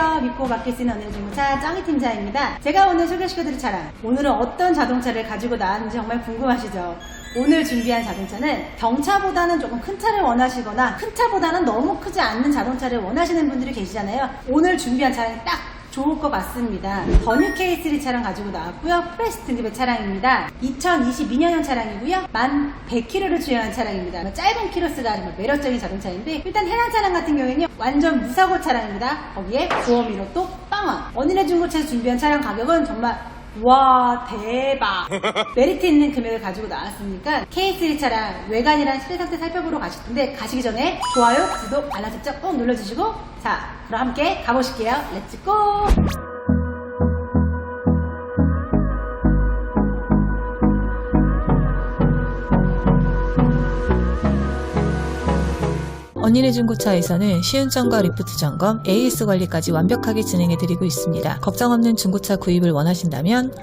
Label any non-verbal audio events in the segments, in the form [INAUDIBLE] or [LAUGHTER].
안녕하세요. 믿고 맡길 수 있는 오늘 중고차 짱이 팀장입니다. 제가 오늘 소개시켜드릴 차량, 오늘은 어떤 자동차를 가지고 나왔는지 정말 궁금하시죠? 오늘 준비한 자동차는 경차보다는 조금 큰 차를 원하시거나 큰 차보다는 너무 크지 않는 자동차를 원하시는 분들이 계시잖아요. 오늘 준비한 차량이 딱 좋을 것 같습니다. 더뉴 K3 차량 가지고 나왔고요. 프레스 등급의 차량입니다. 2022년형 차량이고요. 만 100km를 주행한 차량입니다. 뭐 짧은 키로수가 정말 매력적인 자동차인데 일단 해당 차량 같은 경우에는요. 완전 무사고 차량입니다. 거기에 보험료로 또 빵원. 원인의 중고차에서 준비한 차량 가격은 정말 와 대박. [LAUGHS] 메리트 있는 금액을 가지고 나왔으니까 K3 차량 외관이랑 실내 상태 살펴보러 가실 텐데 가시기 전에 좋아요, 구독, 알람 설정 꼭 눌러주시고 자 그럼 함께 가보실게요. 렛츠고 언니네 중고차에서는 시운점과 리프트 점검, AS 관리까지 완벽하게 진행해드리고 있습니다. 걱정 없는 중고차 구입을 원하신다면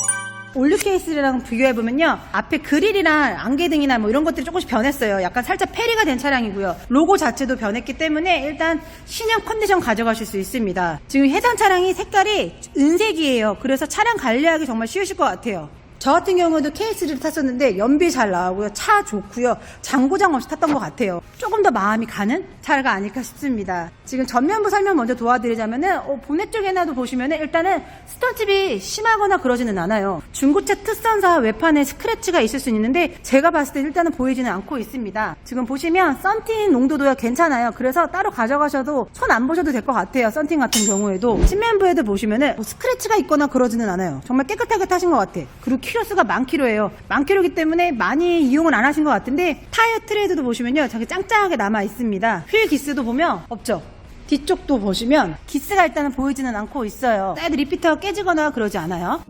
올류 케이스랑 비교해보면요. 앞에 그릴이랑 안개등이나 뭐 이런 것들이 조금씩 변했어요. 약간 살짝 페리가 된 차량이고요. 로고 자체도 변했기 때문에 일단 신형 컨디션 가져가실 수 있습니다. 지금 해당 차량이 색깔이 은색이에요. 그래서 차량 관리하기 정말 쉬우실 것 같아요. 저 같은 경우도 K3를 탔었는데 연비 잘 나오고요. 차 좋고요. 장고장 없이 탔던 것 같아요. 조금 더 마음이 가는 차가 아닐까 싶습니다. 지금 전면부 설명 먼저 도와드리자면은 어, 보넷 쪽에나도 보시면은 일단은 스톤칩이 심하거나 그러지는 않아요. 중고차 특선사 외판에 스크래치가 있을 수 있는데 제가 봤을 때 일단은 보이지는 않고 있습니다. 지금 보시면 썬틴 농도도 괜찮아요. 그래서 따로 가져가셔도 손 안 보셔도 될 것 같아요. 썬틴 같은 경우에도 측면부에도 보시면은 뭐 스크래치가 있거나 그러지는 않아요. 정말 깨끗하게 타신 것 같아. 그리고 키로수가 만 킬로예요. 만 킬로기 때문에 많이 이용은 안 하신 것 같은데 타이어 트레이드도 보시면요. 저기 짱짱하게 남아 있습니다. 휠 기스도 보면 없죠. 뒤쪽도 보시면 기스가 일단은 보이지는 않고 있어요. 사이드 리피터가 깨지거나 그러지 않아요.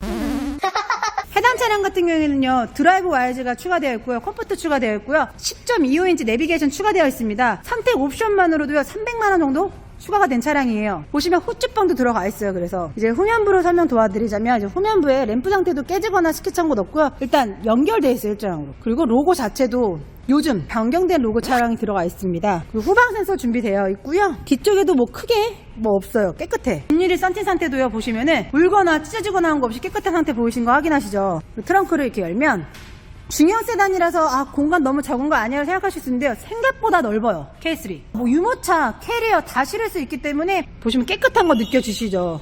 [LAUGHS] 해당 차량 같은 경우에는요 드라이브 와이즈가 추가되어 있고요 컴포트 추가되어 있고요 10.25인치 내비게이션 추가되어 있습니다 선택 옵션만으로도요 300만원 정도 추가가 된 차량이에요 보시면 후측방도 들어가 있어요 그래서 이제 후면부로 설명 도와드리자면 이제 후면부에 램프 상태도 깨지거나 스키찬 곳 없고요 일단 연결되어 있어요 일자형으로 그리고 로고 자체도 요즘 변경된 로고 차량이 들어가 있습니다. 그리고 후방 센서 준비되어 있고요. 뒤쪽에도 뭐 크게 뭐 없어요. 깨끗해. 뒷유리 썬틴 상태도요. 보시면은 울거나 찢어지거나 한 거 없이 깨끗한 상태 보이신 거 확인하시죠. 트렁크를 이렇게 열면 중형 세단이라서 아 공간 너무 적은 거 아니에요 생각하실 수 있는데요 생각보다 넓어요 K3 뭐 유모차 캐리어 다 실을 수 있기 때문에 보시면 깨끗한 거 느껴지시죠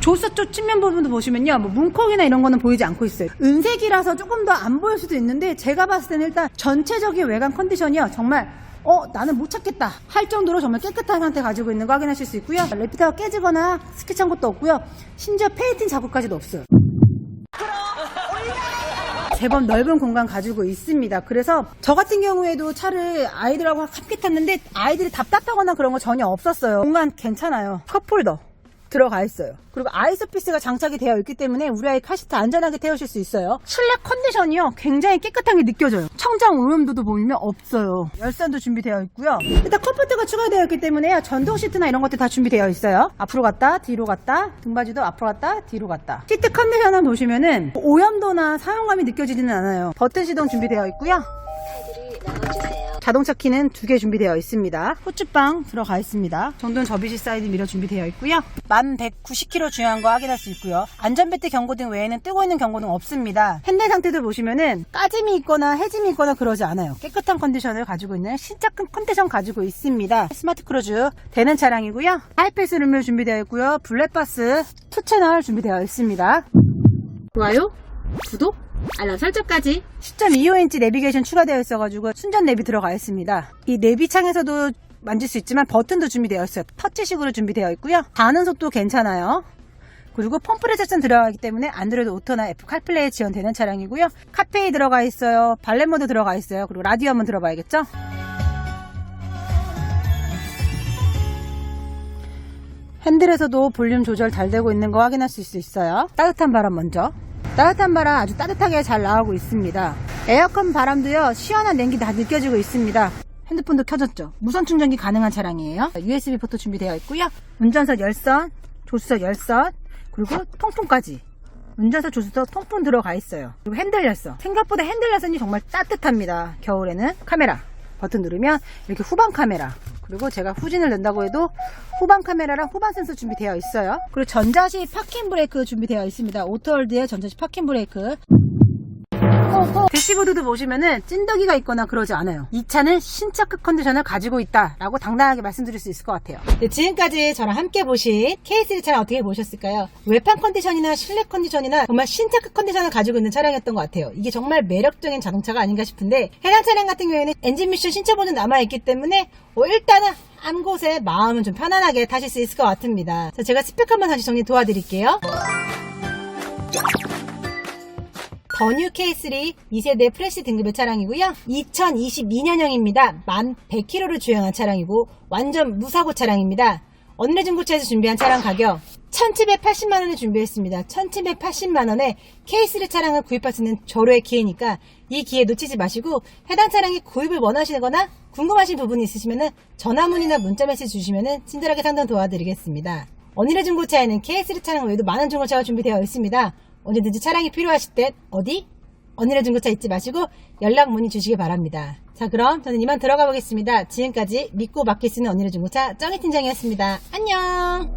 조수 쪽 측면 부분도 보시면요. 뭐 문콕이나 이런 거는 보이지 않고 있어요. 은색이라서 조금 더 안 보일 수도 있는데 제가 봤을 때는 일단 전체적인 외관 컨디션이요. 정말 어 나는 못 찾겠다 할 정도로 정말 깨끗한 상태 가지고 있는 거 확인하실 수 있고요. 레피타가 깨지거나 스키찬 것도 없고요. 심지어 페인팅 자국까지도 없어요. 제법 넓은 공간 가지고 있습니다. 그래서 저 같은 경우에도 차를 아이들하고 함께 탔는데 아이들이 답답하거나 그런 거 전혀 없었어요. 공간 괜찮아요. 컵홀더 들어가 있어요. 그리고 아이스피스가 장착이 되어 있기 때문에 우리 아이 카시트 안전하게 태우실 수 있어요. 실내 컨디션이요. 굉장히 깨끗하게 느껴져요. 청장 오염도도 보이면 없어요. 열선도 준비되어 있고요. 일단 컴포트가 추가되어 있기 때문에 전동 시트나 이런 것들 다 준비되어 있어요. 앞으로 갔다 뒤로 갔다 등받이도 앞으로 갔다 뒤로 갔다. 시트 컨디션을 보시면은 오염도나 사용감이 느껴지지는 않아요. 버튼 시동 준비되어 있고요. 자동차 키는 두 개 준비되어 있습니다. 후측방 들어가 있습니다. 전동 접이식 사이드 미러 준비되어 있고요. 만 190km 주행한 거 확인할 수 있고요. 안전벨트 경고등 외에는 뜨고 있는 경고등 없습니다. 핸들 상태도 보시면은 까짐이 있거나 해짐이 있거나 그러지 않아요. 깨끗한 컨디션을 가지고 있는 신작 컨디션 가지고 있습니다. 스마트 크루즈 되는 차량이고요. 하이패스 룸을 준비되어 있고요. 블랙바스 2채널 준비되어 있습니다. 좋아요, 구독, 알람 설정까지 10.25인치 내비게이션 추가되어 있어가지고 순전 내비 들어가 있습니다. 이 내비 창에서도 만질 수 있지만 버튼도 준비되어 있어요. 터치식으로 준비되어 있고요. 가는 속도 괜찮아요. 그리고 펌프 레セ션 들어가기 때문에 안드로이드 오토나 애플 칼플레이 지원되는 차량이고요. 카페이 들어가 있어요. 발렛 모드 들어가 있어요. 그리고 라디오 한번 들어봐야겠죠? 핸들에서도 볼륨 조절 잘 되고 있는 거 확인할 수 있어요. 따뜻한 바람 먼저. 따뜻한 바람 아주 따뜻하게 잘 나오고 있습니다. 에어컨 바람도요, 시원한 냉기 다 느껴지고 있습니다. 핸드폰도 켜졌죠. 무선 충전기 가능한 차량이에요. USB 포트 준비되어 있고요. 운전석 열선, 조수석 열선, 그리고 통풍까지. 운전석 조수석 통풍 들어가 있어요. 그리고 핸들 열선. 생각보다 핸들 열선이 정말 따뜻합니다. 겨울에는 카메라. 버튼 누르면 이렇게 후방 카메라 그리고 제가 후진을 낸다고 해도 후방 카메라랑 후방 센서 준비되어 있어요. 그리고 전자식 파킹 브레이크 준비되어 있습니다. 오토월드의 전자식 파킹 브레이크. 대시보드도 보시면은 찐덕이가 있거나 그러지 않아요. 이 차는 신차급 컨디션을 가지고 있다라고 당당하게 말씀드릴 수 있을 것 같아요. 네, 지금까지 저랑 함께 보신 K3 차량 어떻게 보셨을까요? 외판 컨디션이나 실내 컨디션이나 정말 신차급 컨디션을 가지고 있는 차량이었던 것 같아요. 이게 정말 매력적인 자동차가 아닌가 싶은데 해당 차량 같은 경우에는 엔진 미션 신차 버전 남아있기 때문에 어, 일단은 한 곳에 마음은 좀 편안하게 타실 수 있을 것 같습니다. 자, 제가 스펙 한번 다시 정리 도와드릴게요. 더뉴 K3 2세대 프레시 등급의 차량이고요. 2022년형입니다. 만 100km를 주행한 차량이고 완전 무사고 차량입니다. 언내 중고차에서 준비한 차량 가격 1780만원에 준비했습니다. 1780만원에 K3 차량을 구입할 수 있는 절호의 기회니까 이 기회 놓치지 마시고 해당 차량의 구입을 원하시거나 궁금하신 부분이 있으시면 전화 문의나 문자 메시지 주시면 친절하게 상담 도와드리겠습니다. 언니네 중고차에는 K3 차량 외에도 많은 중고차가 준비되어 있습니다. 언제든지 차량이 필요하실 땐 어디? 언니네 중고차 잊지 마시고 연락 문의 주시기 바랍니다. 자 그럼 저는 이만 들어가 보겠습니다. 지금까지 믿고 맡길 수 있는 언니네 중고차 정희 팀장이었습니다. 안녕!